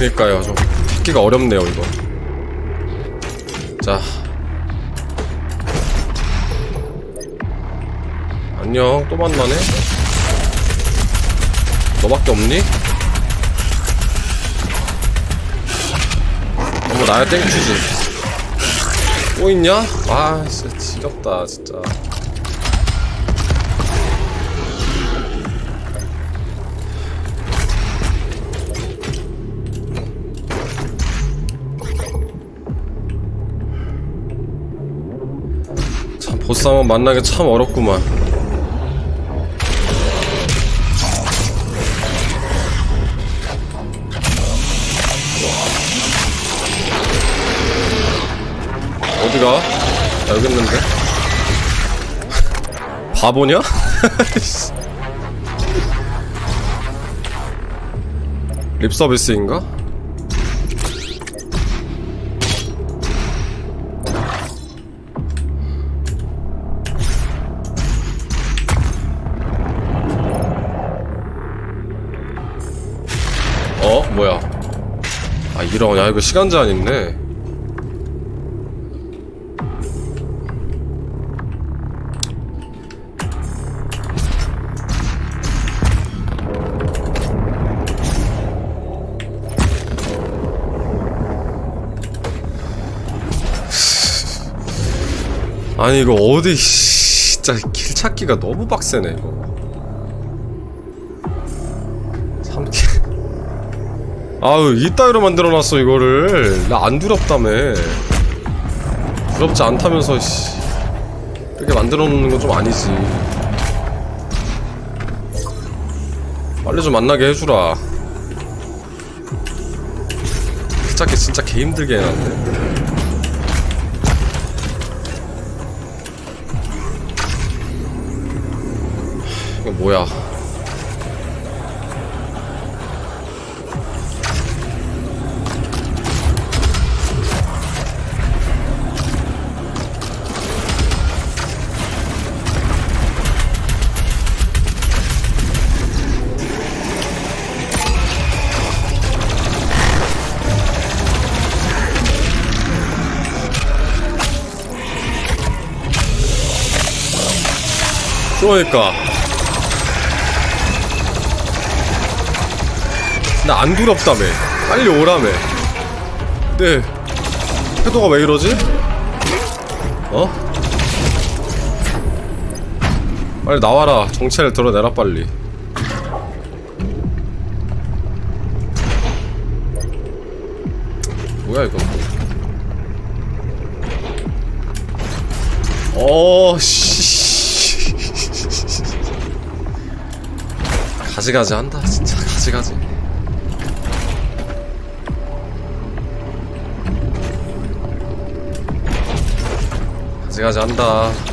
그니까요. 좀 찾기가 어렵네요 이거. 자. 안녕. 또 만나네? 너밖에 없니? 너무 나야 땡큐지. 또 있냐? 아 진짜 지겹다 진짜 보스 만나기 참 어렵구만 어디가? 나 여기 있는데 바보냐? 립 서비스인가? 뭐야? 아 이런 야 이거 시간 제한 있네 아니 이거 어디 씨, 진짜 길 찾기가 너무 빡세네 이거 아유 이따위로 만들어놨어 이거를. 나 안 두렵다며. 두렵지 않다면서 씨. 이렇게 만들어놓는 건 좀 아니지. 빨리 좀 만나게 해주라. 길 찾기 진짜 개 힘들게 해놨네. 이거 뭐야 그러니까. 나 안 두렵다며. 빨리 오라며. 네. 태도가 왜 이러지? 어? 빨리 나와라. 정체를 드러내라 빨리. 뭐야 이거? 어, 씨. 가지가지 한다, 진짜 가지가지. 가지가지 한다.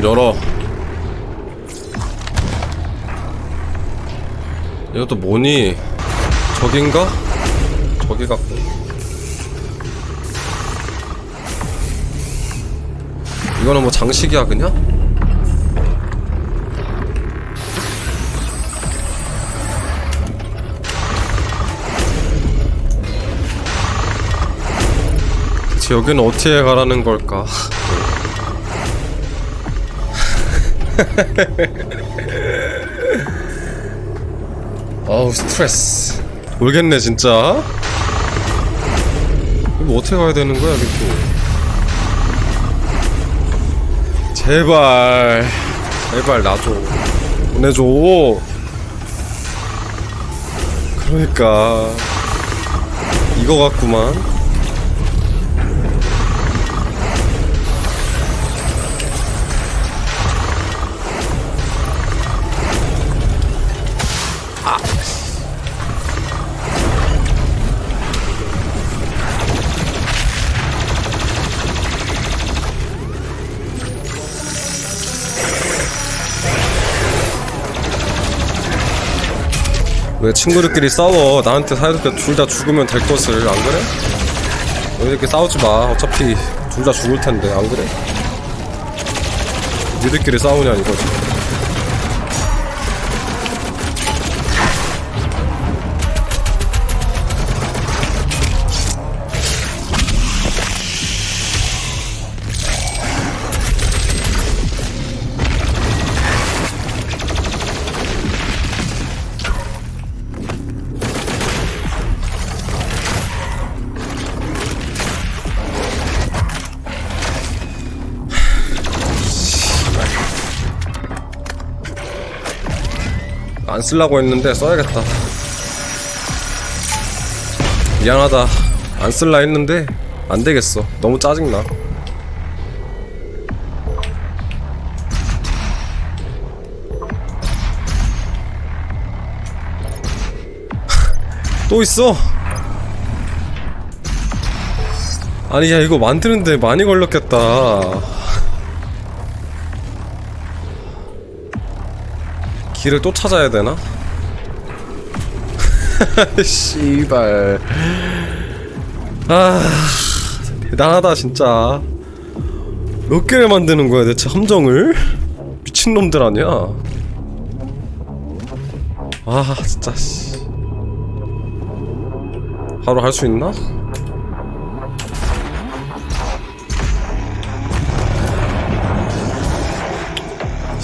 문 열어. 이것도 뭐니? 저긴가? 저기 같고. 이거는 뭐 장식이야 그냥? 대체 여기는 어떻게 가라는 걸까? 아우 스트레스. 모르겠네 진짜. 이거 어떻게 가야 되는 거야 또? 제발. 제발 나줘. 보내줘. 그러니까. 이거 같구만 왜 친구들끼리 싸워 나한테 사이좋게 둘 다 죽으면 될 것을 안 그래? 너희들끼리 싸우지 마 어차피 둘 다 죽을 텐데 안 그래? 니들끼리 싸우냐 이거지 쓰려고 했는데 써야겠다. 미안하다. 안 쓸라 했는데 안 되겠어. 너무 짜증나. 또 있어? 아니 야 이거 만드는데 많이 걸렸겠다 길을 또 찾아야 되나? 씨발. 아, 대단하다 진짜. 몇 개를 만드는 거야 대체 함정을? 미친놈들 아니야? 아, 진짜 씨. 바로 할 수 있나?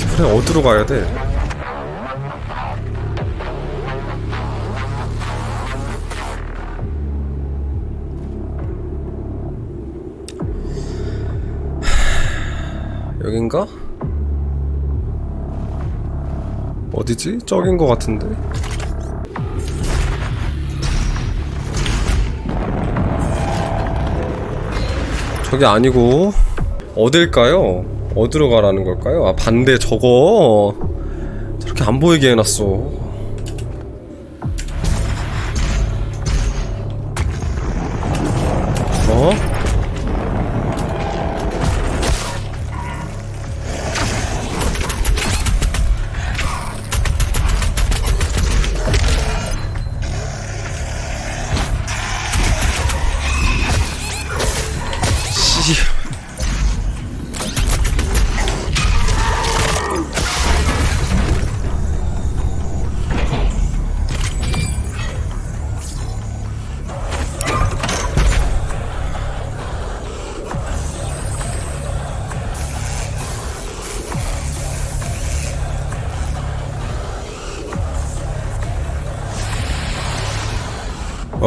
이번에 어디로 가야 돼? 여긴가? 어디지? 저긴 거 같은데 저기 아니고 어딜까요? 어디로 가라는 걸까요? 아 반대 저거 저렇게 안 보이게 해놨어 어?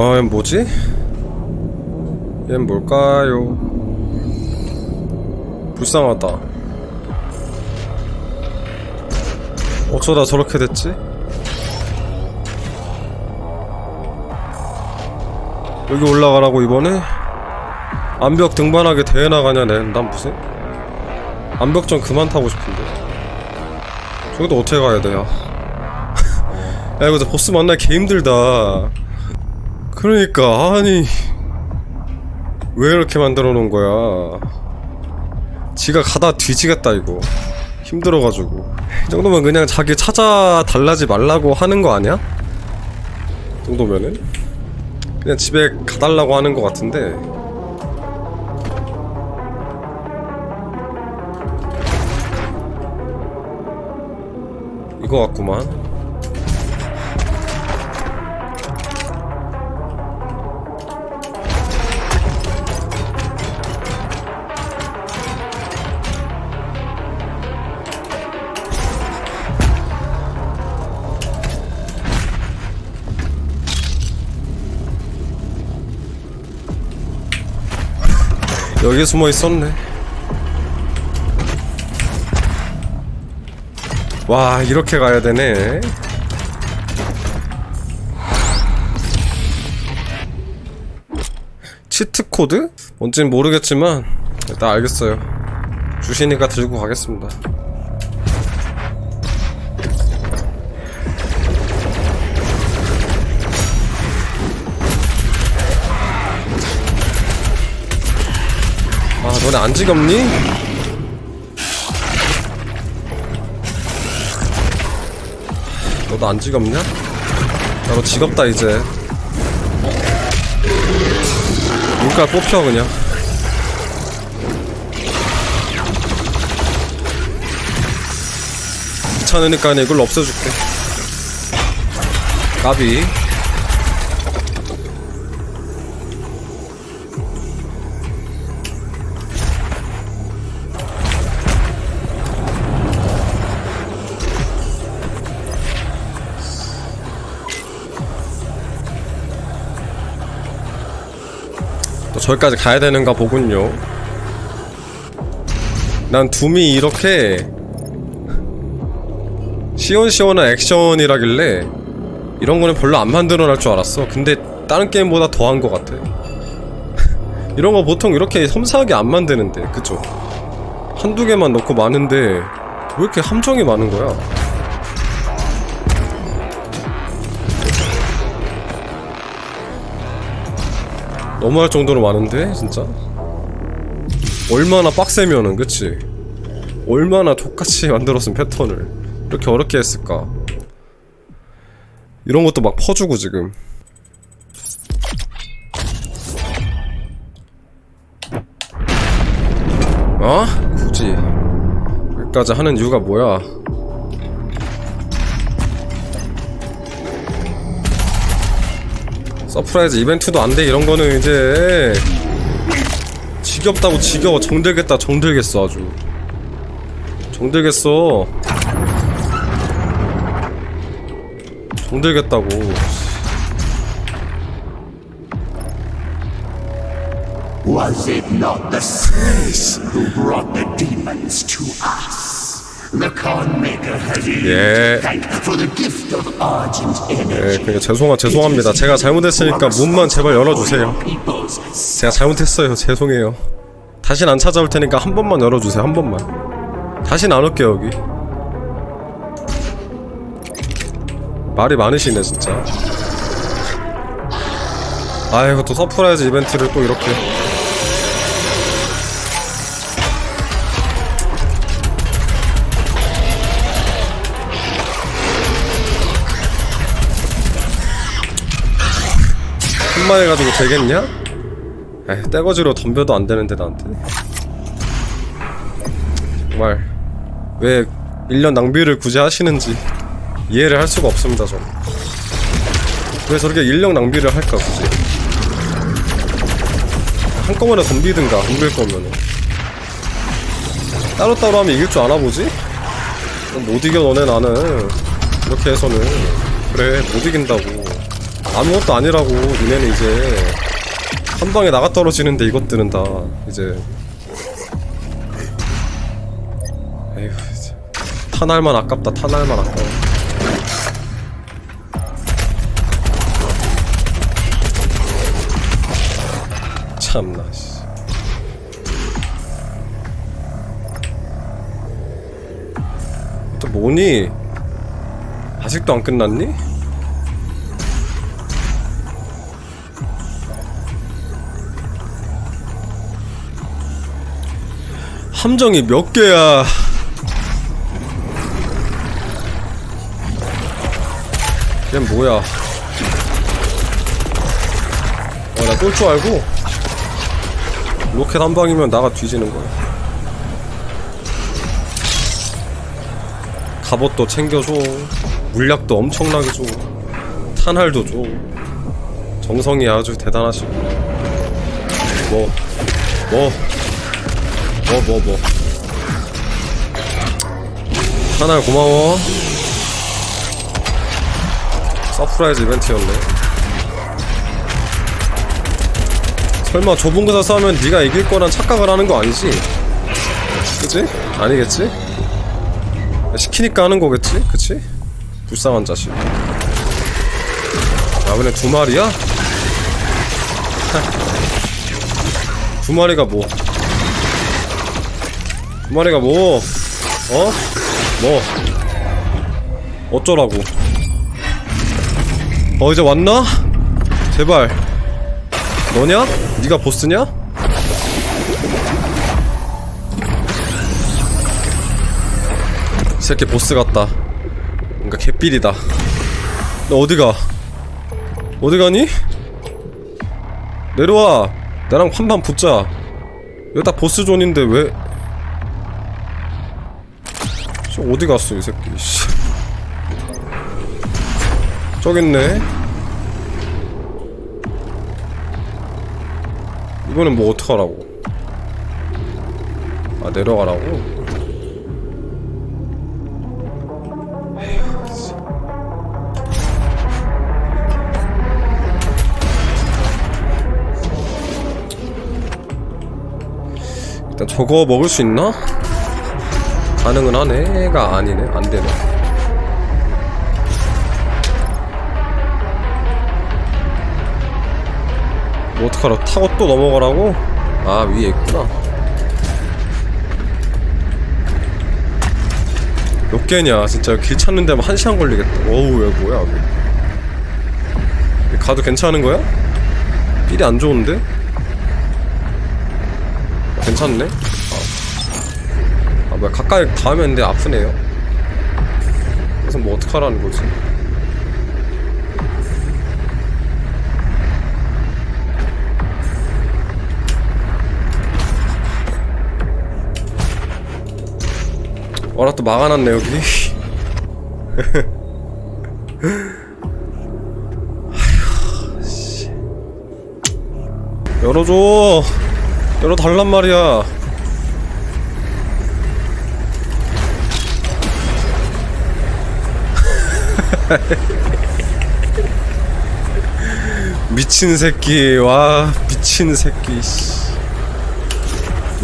아, 얘 뭐지? 얜 뭘까요? 불쌍하다. 어쩌다 저렇게 됐지? 여기 올라가라고 이번에? 암벽 등반하게 대회 나가냐 내. 난 무슨? 암벽전 그만 타고 싶은데. 저기도 어떻게 가야 돼요? 야 이거 보스 만나기 개 힘들다. 그러니까 아니 왜 이렇게 만들어 놓은 거야? 지가 가다 뒤지겠다 이거. 힘들어가지고. 이 정도면 그냥 자기 찾아 달라지 말라고 하는 거 아니야? 이 정도면은? 그냥 집에 가달라고 하는 거 같은데. 이거 같구만 여기 숨어 있었네. 와, 이렇게 가야 되네. 치트 코드? 뭔진 모르겠지만 일단 알겠어요. 주시니까 들고 가겠습니다. 너네 안 지겹니? 너도 안 지겹냐? 나도 지겹다 이제 눈깔 뽑혀 그냥 귀찮으니까 이걸 없애줄게 까비 저기까지 가야 되는가 보군요. 난 둠이 이렇게 시원시원한 액션이라길래 이런 거는 별로 안 만들어낼 줄 알았어. 근데 다른 게임보다 더한 것 같아. 이런 거 보통 이렇게 섬세하게 안 만드는데, 그쵸? 한두 개만 넣고 많은데 왜 이렇게 함정이 많은 거야? 너무할 정도로 많은데 진짜? 얼마나 빡세면은 그치? 얼마나 똑같이 만들었으면 패턴을. 이렇게 어렵게 했을까? 이런 것도 막 퍼주고 지금. 어? 굳이. 여기까지 하는 이유가 뭐야 서프라이즈 이벤트도 안 돼 이런 거는 이제. 지겹다고 지겨워. 정들겠다 정들겠어 아주. 정들겠어. 정들겠다고. Was it not the slaves who brought the demons to us? 예. 예, 그러니까 죄송하 죄송합니다. 제가 잘못했으니까 문만 제발 열어주세요. 제가 잘못했어요. 죄송해요. 다신 안 찾아올 테니까 한 번만 열어주세요. 한 번만. 다신 안 올게요 여기. 말이 많으시네 진짜. 아이고 또 서프라이즈 이벤트를 또 이렇게 한 마리 가지고 되겠냐? 에이, 떼거지로 덤벼도 안 되는데 나한테. 정말 왜 1년 낭비를 굳이 하시는지 이해를 할 수가 없습니다 저는. 왜 저렇게 인력 낭비를 할까 굳이? 한꺼번에 덤비든가 덤빌 거면은. 따로따로 하면 이길 줄 아나 보지? 어, 못 이겨 너네 나는. 이렇게 해서는. 그래 못 이긴다고 아무것도 아니라고 니네는 이제 한 방에 나가 떨어지는데 이것들은 다. 이제. 에휴 이제. 탄할만 아깝다 탄할만 아까워. 참나 씨. 또 뭐니? 아직도 안 끝났니? 함정이 몇 개야? 얘 뭐야? 어, 나쏠 줄 알고 로켓 한 방이면 나가 뒤지는 거야. 갑옷도 챙겨줘, 물약도 엄청나게 줘, 탄알도 줘. 정성이 아주 대단하시고. 뭐, 뭐. 뭐 뭐 뭐, 하나 고마워 서프라이즈 이벤트였네 설마 좁은 곳에서 싸우면 네가 이길 거란 착각을 하는 거 아니지? 그치? 아니겠지? 시키니까 하는 거겠지? 그치? 불쌍한 자식 아 그냥 두 마리야? 두 마리가 뭐 두 마리가 뭐? 어? 뭐? 어쩌라고? 어 이제 왔나? 제발 너냐? 네가 보스냐? 이 새끼 보스 같다 뭔가 개삘이다 너 어디가? 어디 가니? 내려와 나랑 한판 붙자 여기 딱 보스존인데 왜 저 어디 갔어 이 새끼 씨. 저기 있네 이번엔 뭐 어떡하라고 아 내려가라고? 씨. 일단 저거 먹을 수 있나? 가능은 하네가 아니네 안 되네 뭐 어떡하라 타고 또 넘어가라고? 아 위에 있구나 몇 개냐 진짜 길 찾는 데만 한 시간 걸리겠다 어우 왜 뭐야 여기 가도 괜찮은 거야? 필이 안 좋은데? 괜찮네? 뭐야 가까이 닿으면 근데 아프네요. 그래서 뭐 어떡하라는 거지? 어라 또 막아놨네 여기. 열어줘. 열어달란 말이야 미친 새끼 와 미친 새끼 씨.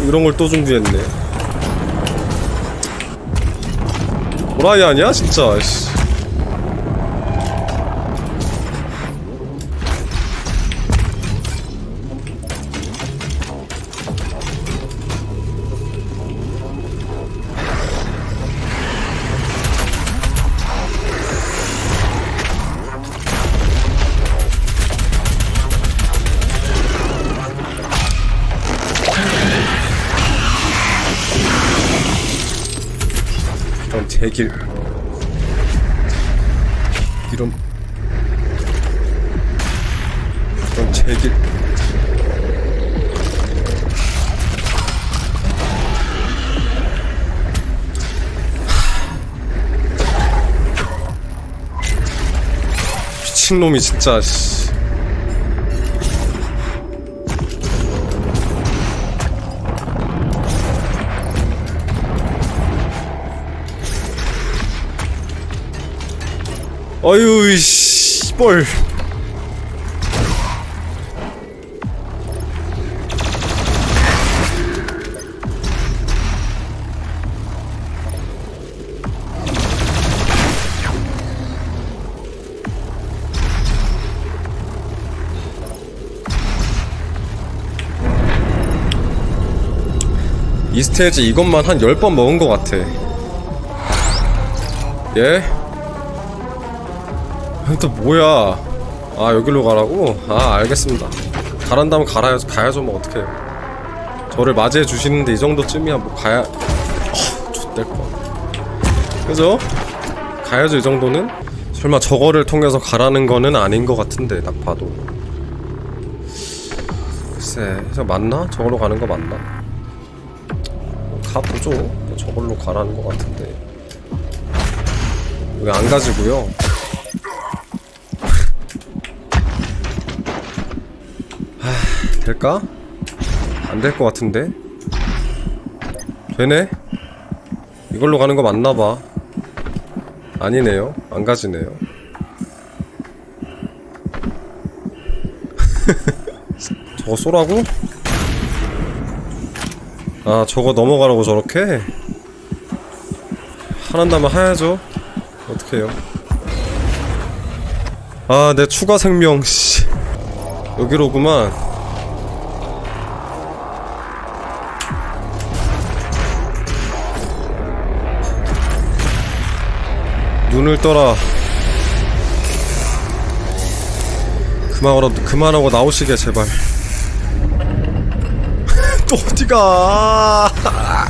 이런 걸 또 준비했네 도라이 아니야 진짜 씨. 제길. 이런. 이런 제길. 미친놈이 진짜 어휴 이씨 뻘 이 스테이지 이것만 한 10번 먹은 것 같아 예? 또 뭐야 아 여기로 가라고? 아 알겠습니다 가란다면 가야죠 가야죠 뭐 어떡해요 저를 맞이해 주시는데 이 정도쯤이야 뭐 가야 어, X될거 그죠? 가야죠 이 정도는? 설마 저거를 통해서 가라는 거는 아닌 것 같은데 딱 봐도 글쎄 저 맞나? 저걸로 가는 거 맞나? 뭐 가보죠 뭐 저걸로 가라는 것 같은데 여기 안 가지고요 될까? 안 될 것 같은데? 되네? 이걸로 가는 거 맞나봐 아니네요 안 가지네요 저거 쏘라고? 아 저거 넘어가라고 저렇게? 하란다면 하야죠 어떡해요 아 내 추가 생명 씨 여기로구만 눈을 떠라. 그만하고 그만하고 나오시게 제발. 또 어디가? 아...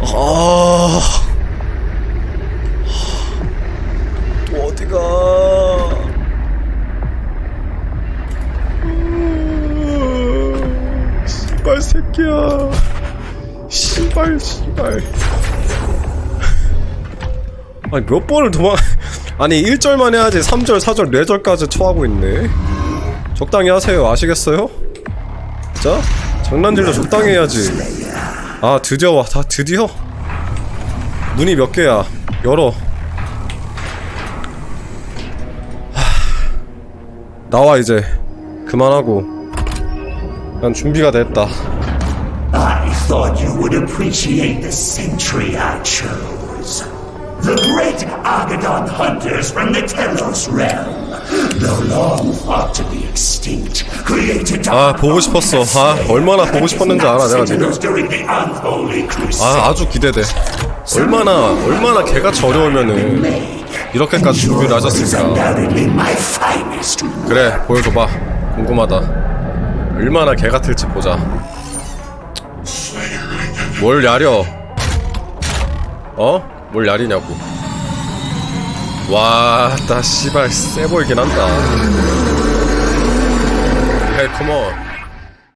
아. 또 어디가? 아, 빨 새끼야. 씨발 씨발. 아니 몇 번을 도망 아니 1절만 해야지 3절 4절 4절까지 처하고 있네. 적당히 하세요. 아시겠어요? 자 장난질도 적당히 해야지. 아 드디어 와다 드디어? 문이 몇 개야? 열어. 나와 이제. 그만하고. 난 준비가 됐다. Thought you would appreciate the century I chose. The great Agadon hunters from the Telos realm, though long thought to be extinct, created 아 보고 싶었어 아 얼마나 보고 싶었는지 알아 내가 지금 during the unholy crusade. 아 아주 기대돼 얼마나 얼마나 개같이 어려우면은 이렇게까지 준비를 하셨을까 Undoubtedly my finest 그래 보여줘봐 궁금하다 얼마나 개 같을지 보자 뭘 야려? 어? 뭘 야리냐고? 와나 씨발 세 보이긴 한다. 헤이 컴온